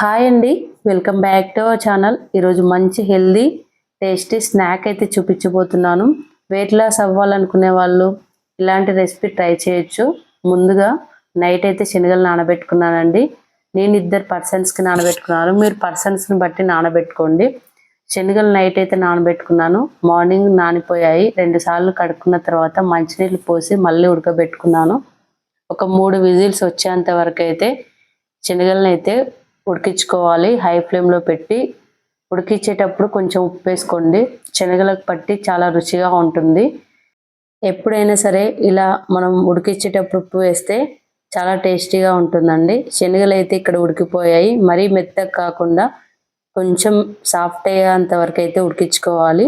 Hi అండి. Welcome back to our channel. ఈరోజు మంచి హెల్దీ టేస్టీ స్నాక్ అయితే చూపించబోతున్నాను. వెయిట్ లాస్ అవ్వాలనుకునే వాళ్ళు ఇలాంటి రెసిపీ ట్రై చేయొచ్చు. ముందుగా నైట్ అయితే శనగలు నానబెట్టుకున్నానండి. నేను ఇద్దరు పర్సన్స్కి నానబెట్టుకున్నాను మీరు పర్సన్స్ని బట్టి నానబెట్టుకోండి. శనగలు నైట్ అయితే నానబెట్టుకున్నాను. మార్నింగ్ నానిపోయాయి. రెండుసార్లు కడుక్కున్న తర్వాత మంచినీళ్ళు పోసి మళ్ళీ ఉడకబెట్టుకున్నాను. ఒక మూడు విజిల్స్ వచ్చేంత వరకు అయితే శనగలను అయితే ఉడికించుకోవాలి. హై ఫ్లేమ్లో పెట్టి ఉడికించేటప్పుడు కొంచెం ఉప్పు వేసుకోండి. శనగలకు పట్టి చాలా రుచిగా ఉంటుంది. ఎప్పుడైనా సరే ఇలా మనం ఉడికించేటప్పుడు ఉప్పు వేస్తే చాలా టేస్టీగా ఉంటుందండి. శనగలు అయితే ఇక్కడ ఉడికిపోయాయి. మరీ మెత్తగా కాకుండా కొంచెం సాఫ్ట్ అయ్యేంత వరకు అయితే ఉడికించుకోవాలి.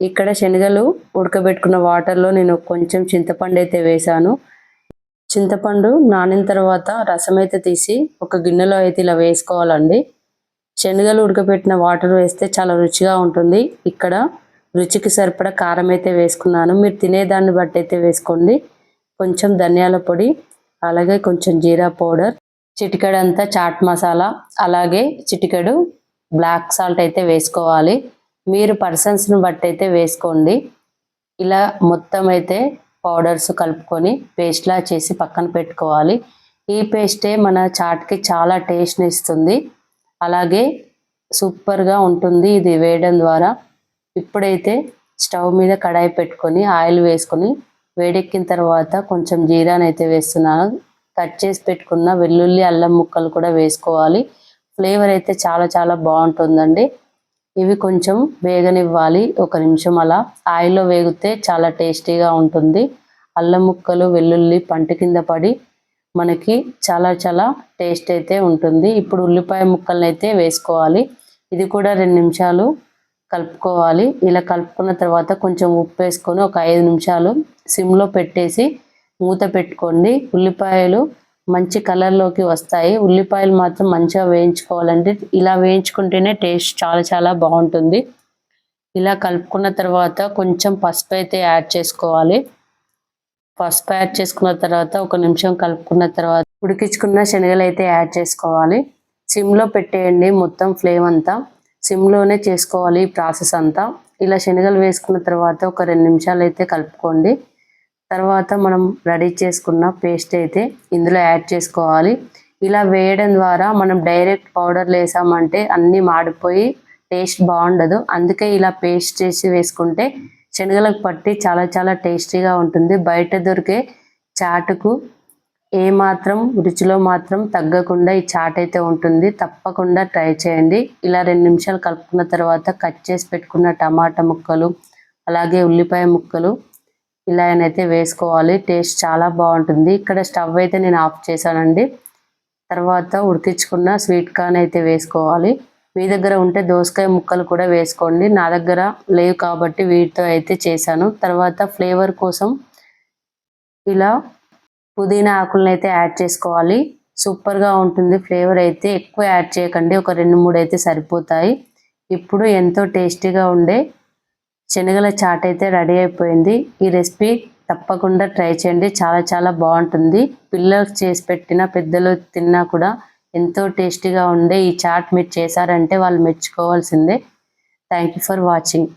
ఇక్కడ శనగలు ఉడకబెట్టుకున్న వాటర్లో నేను కొంచెం చింతపండు అయితే వేశాను. చింతపండు నానిన తర్వాత రసం అయితే తీసి ఒక గిన్నెలో అయితే ఇలా వేసుకోవాలండి. శనగలు ఉడకబెట్టిన వాటర్ వేస్తే చాలా రుచిగా ఉంటుంది. ఇక్కడ రుచికి సరిపడా కారం అయితే వేసుకున్నాను. మీరు తినేదాన్ని బట్టి అయితే వేసుకోండి. కొంచెం ధనియాల పొడి అలాగే కొంచెం జీరా పౌడర్ చిటికెడంతా చాట్ మసాలా అలాగే చిటికెడు బ్లాక్ సాల్ట్ అయితే వేసుకోవాలి. మీరు పర్సన్స్ని బట్టి అయితే వేసుకోండి. ఇలా మొత్తం అయితే పౌడర్స్ కలుపుకొని పేస్ట్లా చేసి పక్కన పెట్టుకోవాలి. ఈ పేస్టే మన చాట్కి చాలా టేస్ట్ని ఇస్తుంది. అలాగే సూపర్గా ఉంటుంది ఇది వేయడం ద్వారా. ఇప్పుడైతే స్టవ్ మీద కడాయి పెట్టుకొని ఆయిల్ వేసుకొని వేడెక్కిన తర్వాత కొంచెం జీరాని అయితే వేస్తున్నాను. కట్ చేసి పెట్టుకున్న వెల్లుల్లి అల్లం ముక్కలు కూడా వేసుకోవాలి. ఫ్లేవర్ అయితే చాలా చాలా బాగుంటుందండి. ఇవి కొంచెం వేగనివ్వాలి. ఒక నిమిషం అలా. ఆయిల్లో వేగితే చాలా టేస్టీగా ఉంటుంది. అల్లం ముక్కలు వెల్లుల్లి పంట కింద పడి మనకి చాలా చాలా టేస్ట్ అయితే ఉంటుంది. ఇప్పుడు ఉల్లిపాయ ముక్కలను అయితే వేసుకోవాలి. ఇది కూడా రెండు నిమిషాలు కలుపుకోవాలి. ఇలా కలుపుకున్న తర్వాత కొంచెం ఉప్పు వేసుకొని ఒక ఐదు నిమిషాలు సిమ్లో పెట్టేసి మూత పెట్టుకోండి. ఉల్లిపాయలు మంచి కలర్లోకి వస్తాయి. ఉల్లిపాయలు మాత్రం మంచిగా వేయించుకోవాలంటే ఇలా వేయించుకుంటేనే టేస్ట్ చాలా చాలా బాగుంటుంది. ఇలా కలుపుకున్న తర్వాత కొంచెం పసుపు అయితే యాడ్ చేసుకోవాలి. పసుపు యాడ్ చేసుకున్న తర్వాత ఒక నిమిషం కలుపుకున్న తర్వాత ఉడికించుకున్న శనగలు అయితే యాడ్ చేసుకోవాలి. సిమ్లో పెట్టేయండి మొత్తం ఫ్లేమ్ అంతా. సిమ్లోనే చేసుకోవాలి ఈ ప్రాసెస్ అంతా. ఇలా శనగలు వేసుకున్న తర్వాత ఒక రెండు నిమిషాలు అయితే కలుపుకోండి. తర్వాత మనం రెడీ చేసుకున్న పేస్ట్ అయితే ఇందులో యాడ్ చేసుకోవాలి. ఇలా వేయడం ద్వారా మనం డైరెక్ట్ పౌడర్లు వేసామంటే అన్నీ మాడిపోయి టేస్ట్ బాగుండదు. అందుకే ఇలా పేస్ట్ చేసి వేసుకుంటే శనగలకు పట్టి చాలా చాలా టేస్టీగా ఉంటుంది. బయట దొరికే చాటుకు ఏ మాత్రం రుచిలో మాత్రం తగ్గకుండా ఈ చాట్ అయితే ఉంటుంది. తప్పకుండా ట్రై చేయండి. ఇలా రెండు నిమిషాలు కలుపుకున్న తర్వాత కట్ చేసి పెట్టుకున్న టమాటా ముక్కలు అలాగే ఉల్లిపాయ ముక్కలు ఇలా అయితే వేసుకోవాలి. టేస్ట్ చాలా బాగుంటుంది. ఇక్కడ స్టవ్ అయితే నేను ఆఫ్ చేశానండి. తర్వాత ఉడికించుకున్న స్వీట్ కార్న్ అయితే వేసుకోవాలి. మీ దగ్గర ఉంటే దోసకాయ ముక్కలు కూడా వేసుకోండి. నా దగ్గర లేవు కాబట్టి వీటితో అయితే చేశాను. తర్వాత ఫ్లేవర్ కోసం ఇలా పుదీనా ఆకులను అయితే యాడ్ చేసుకోవాలి. సూపర్గా ఉంటుంది. ఫ్లేవర్ అయితే ఎక్కువ యాడ్ చేయకండి. ఒక రెండు మూడు అయితే సరిపోతాయి. ఇప్పుడు ఎంతో టేస్టీగా ఉండే శనగల చాట్ అయితే రెడీ అయిపోయింది. ఈ రెసిపీ తప్పకుండా ట్రై చేయండి. చాలా చాలా బాగుంటుంది. పిల్లలకు చేసి పెట్టిన పెద్దలు తిన్నా కూడా ఎంతో టేస్టీగా ఉండే ఈ చాట్ మీరు చేశారంటే వాళ్ళు మెచ్చుకోవాల్సిందే. Thank you for watching